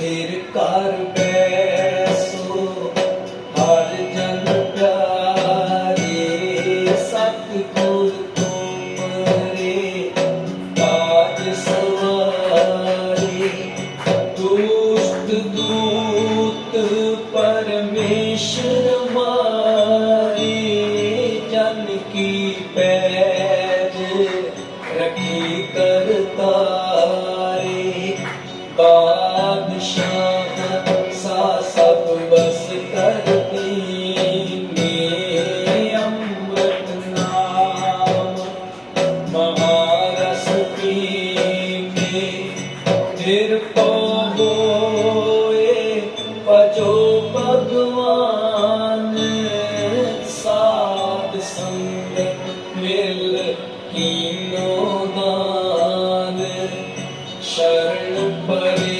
ਫਿਰ ਕਰ ਬੈਸੋ, ਹਰ ਜਨ ਪਿਆਰੇ, ਸਤਿਗੁਰ ਤੁਮਰੇ, ਕਾਜ ਸਵਾਰੀ। ਦੁਸ਼ਟ ਦੂਤ ਪਰਮੇਸ਼ਰ ਮਾਰੇ, ਜਨ ਕੀ ਪੈਜ ਸੰਗ ਮਿਲ ਕੀਨੋ ਦਾਨ Sharanam Bari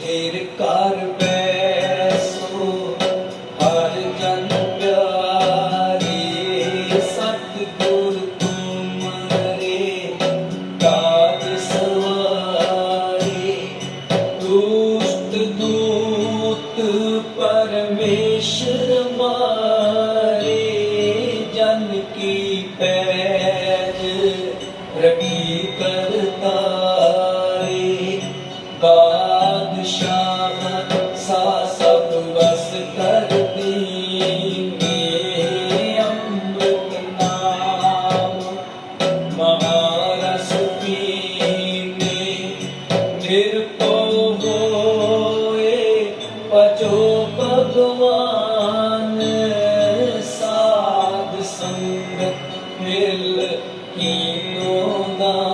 ਤੇਰੇ ਕਰ ਬੈਸੋ, ਹਰ ਜਨ ਪਿਆਰੇ, ਸਤਿਗੁਰ ਤੁਮਰੇ ਕਾਜ ਸਵਾਰੇ। ਦੁਸ਼ਟ ਦੂਤ ਪਰਮੇਸ਼ਰ ਮਾਰੇ, ਜਨ ਕੀ ਪੈ ਸਾਧ ਸੰਗ ਮਿਲ ਕੀਨੋ ਦਾ